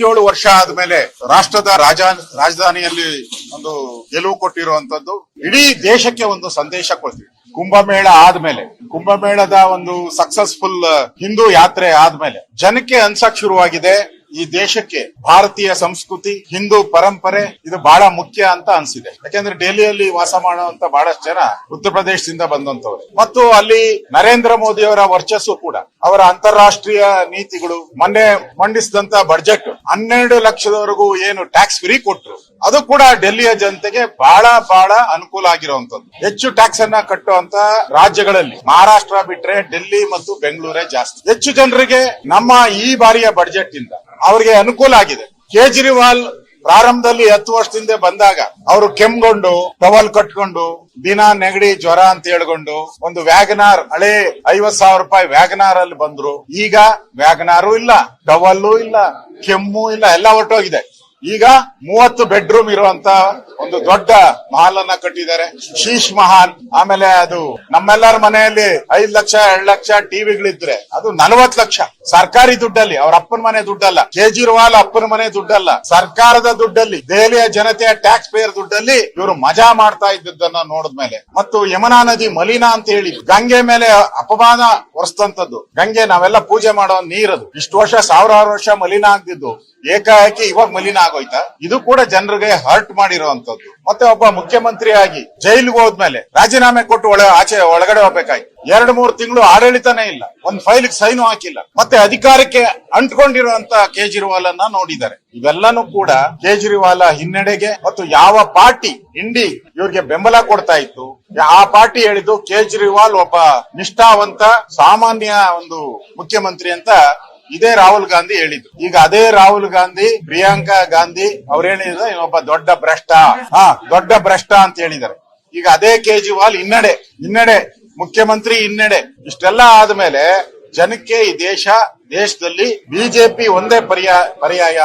ಮೂವತ್ತೇಳು ವರ್ಷ ಆದ್ಮೇಲೆ ರಾಷ್ಟ್ರದ ರಾಜ, ರಾಜಧಾನಿಯಲ್ಲಿ ಒಂದು ಗೆಲುವು ಕೊಟ್ಟಿರುವಂತದ್ದು ಇಡೀ ದೇಶಕ್ಕೆ ಒಂದು ಸಂದೇಶ ಕೊಡ್ತೀವಿ. ಕುಂಭಮೇಳ ಆದ್ಮೇಲೆ, ಕುಂಭಮೇಳದ ಒಂದು ಸಕ್ಸಸ್ಫುಲ್ ಹಿಂದೂ ಯಾತ್ರೆ ಆದ್ಮೇಲೆ ಜನಕ್ಕೆ ಅನ್ಸಕ್ ಶುರುವಾಗಿದೆ ಈ ದೇಶಕ್ಕೆ ಭಾರತೀಯ ಸಂಸ್ಕೃತಿ, ಹಿಂದೂ ಪರಂಪರೆ ಇದು ಬಹಳ ಮುಖ್ಯ ಅಂತ ಅನ್ಸಿದೆ. ಯಾಕಂದ್ರೆ ಡೆಲ್ಲಿಯಲ್ಲಿ ವಾಸ ಮಾಡುವಂತ ಬಹಳಷ್ಟು ಜನ ಉತ್ತರ ಪ್ರದೇಶದಿಂದ ಬಂದಂತವ್ರು ಮತ್ತು ಅಲ್ಲಿ ನರೇಂದ್ರ ಮೋದಿ ಅವರ ವರ್ಚಸ್ಸು ಕೂಡ ಅವರ ಅಂತಾರಾಷ್ಟ್ರೀಯ ನೀತಿಗಳು ಮೊನ್ನೆ ಮಂಡಿಸಿದಂತ ಬಡ್ಜೆಟ್ ಹನ್ನೆರಡು ಲಕ್ಷದವರೆಗೂ ಏನು ಟ್ಯಾಕ್ಸ್ ಫ್ರೀ ಕೊಟ್ರು. ಅದು ಕೂಡ ಡೆಲ್ಲಿಯ ಜನತೆಗೆ ಬಹಳ ಬಹಳ ಅನುಕೂಲ ಆಗಿರುವಂತದ್ದು ಹೆಚ್ಚು ಟ್ಯಾಕ್ಸ್ ಅನ್ನ ಕಟ್ಟುವಂತ ರಾಜ್ಯಗಳಲ್ಲಿ ಮಹಾರಾಷ್ಟ್ರ ಬಿಟ್ರೆ ಡೆಲ್ಲಿ ಮತ್ತು ಬೆಂಗಳೂರೇ ಜಾಸ್ತಿ. ಹೆಚ್ಚು ಜನರಿಗೆ ನಮ್ಮ ಈ ಬಾರಿಯ ಬಡ್ಜೆಟ್ ಇಂದ ಅವರಿಗೆ ಅನುಕೂಲ ಆಗಿದೆ. ಕೇಜ್ರಿವಾಲ್ ಪ್ರಾರಂಭದಲ್ಲಿ ಹತ್ತು ವರ್ಷದಿಂದ ಬಂದಾಗ ಅವರು ಕೆಮ್ಗೊಂಡು, ಟವಲ್ ಕಟ್ಕೊಂಡು, ದಿನ ನೆಗಡಿ ಜ್ವರ ಅಂತ ಹೇಳ್ಕೊಂಡು ಒಂದು ವ್ಯಾಗನಾರ್, ಹಳೆ ಐವತ್ ಸಾವಿರ ರೂಪಾಯಿ ವ್ಯಾಗನಾರ್ ಅಲ್ಲಿ ಬಂದ್ರು. ಈಗ ವ್ಯಾಗನಾರು ಇಲ್ಲ, ಟವಲ್ಲು ಇಲ್ಲ, ಕೆಮ್ಮು ಇಲ್ಲ, ಎಲ್ಲ ಹೊರಟೋಗಿದೆ ಈಗ ಮೂವತ್ತು ಬೆಡ್ರೂಮ್ ಇರುವಂತ ಒಂದು ದೊಡ್ಡ ಮಹಲ್ ಅನ್ನ ಕಟ್ಟಿದ್ದಾರೆ. ಶೀಶ್ ಮಹಲ್. ಆಮೇಲೆ ಅದು ನಮ್ಮೆಲ್ಲರ ಮನೆಯಲ್ಲಿ ಐದ್ ಲಕ್ಷ, ಎರಡ್ ಲಕ್ಷ ಟಿವಿಗಳಿದ್ರೆ ಅದು ನಲವತ್ ಲಕ್ಷ. ಸರ್ಕಾರಿ ದುಡ್ಡಲ್ಲಿ, ಅವ್ರ ಅಪ್ಪನ ಮನೆ ದುಡ್ಡಲ್ಲ. ಕೇಜ್ರಿವಾಲ್ ಅಪ್ಪನ ಮನೆ ದುಡ್ಡಲ್ಲ. ಸರ್ಕಾರದ ದುಡ್ಡಲ್ಲಿ, ದೆಹಲಿಯ ಜನತೆಯ ಟ್ಯಾಕ್ಸ್ ಪೇಯರ್ ದುಡ್ಡಲ್ಲಿ ಇವರು ಮಜಾ ಮಾಡ್ತಾ ಇದ್ದದ್ದನ್ನ ನೋಡಿದ್ಮೇಲೆ. ಮತ್ತು ಯಮುನಾ ನದಿ ಮಲಿನ ಅಂತ ಹೇಳಿ, ಗಂಗೆ ಮೇಲೆ ಅಪಮಾನ ಹೊರಸ್ತಂತದ್ದು ಗಂಗೆ, ನಾವೆಲ್ಲ ಪೂಜೆ ಮಾಡೋ ನೀರದು. ಇಷ್ಟು ವರ್ಷ, ಸಾವಿರಾರು ವರ್ಷ ಮಲಿನ ಆಗ್ತಿದ್ದು. ಏಕಾಏಕಿ ಇವಾಗ ಮಲಿನ ಆಗೋಯ್ತಾ ಇದು ಕೂಡ ಜನರಿಗೆ ಹರ್ಟ್ ಮಾಡಿರುವಂತದ್ದು ಮತ್ತೆ ಒಬ್ಬ ಮುಖ್ಯಮಂತ್ರಿ ಆಗಿ ಜೈಲಿಗೆ ಹೋದ್ಮೇಲೆ ರಾಜೀನಾಮೆ ಕೊಟ್ಟು ಒಳ ಆಚೆ ಒಳಗಡೆ ಹೋಗ್ಬೇಕಾಯ್ತು. ಎರಡು ಮೂರು ತಿಂಗಳು ಆಡಳಿತನೇ ಇಲ್ಲ. ಒಂದ್ ಫೈಲ್ ಸೈನು ಹಾಕಿಲ್ಲ. ಮತ್ತೆ ಅಧಿಕಾರಕ್ಕೆ ಅಂಟ್ಕೊಂಡಿರುವಂತ ಕೇಜ್ರಿವಾಲ್ ಅನ್ನ ನೋಡಿದ್ದಾರೆ. ಇವೆಲ್ಲನೂ ಕೂಡ ಕೇಜ್ರಿವಾಲ್ ಹಿನ್ನಡೆಗೆ ಮತ್ತು ಯಾವ ಪಾರ್ಟಿ ಇಂಡಿ ಇವ್ರಿಗೆ ಬೆಂಬಲ ಕೊಡ್ತಾ ಇತ್ತು, ಆ ಪಾರ್ಟಿ ಹೇಳಿದ್ದು ಕೇಜ್ರಿವಾಲ್ ಒಬ್ಬ ನಿಷ್ಠಾವಂತ, ಸಾಮಾನ್ಯ ಒಂದು ಮುಖ್ಯಮಂತ್ರಿ ಅಂತ ಇದೇ ರಾಹುಲ್ ಗಾಂಧಿ ಹೇಳಿದ್ರು ಈಗ ಅದೇ ರಾಹುಲ್ ಗಾಂಧಿ, ಪ್ರಿಯಾಂಕಾ ಗಾಂಧಿ ಅವ್ರು ಹೇಳಿದ್ರು ಒಬ್ಬ ದೊಡ್ಡ ಭ್ರಷ್ಟ. ಹಾ, ದೊಡ್ಡ ಭ್ರಷ್ಟ ಅಂತ ಹೇಳಿದ್ದಾರೆ. ಈಗ ಅದೇ ಕೇಜ್ರಿವಾಲ್ ಹಿನ್ನಡೆ ಹಿನ್ನಡೆ, ಮುಖ್ಯಮಂತ್ರಿ ಹಿನ್ನಡೆ, ಇಷ್ಟೆಲ್ಲ ಆದ್ಮೇಲೆ ಜನಕ್ಕೆ ಈ ದೇಶ, ದೇಶದಲ್ಲಿ ಬಿಜೆಪಿ ಒಂದೇ ಪರ್ಯಾಯ ಪರ್ಯಾಯ.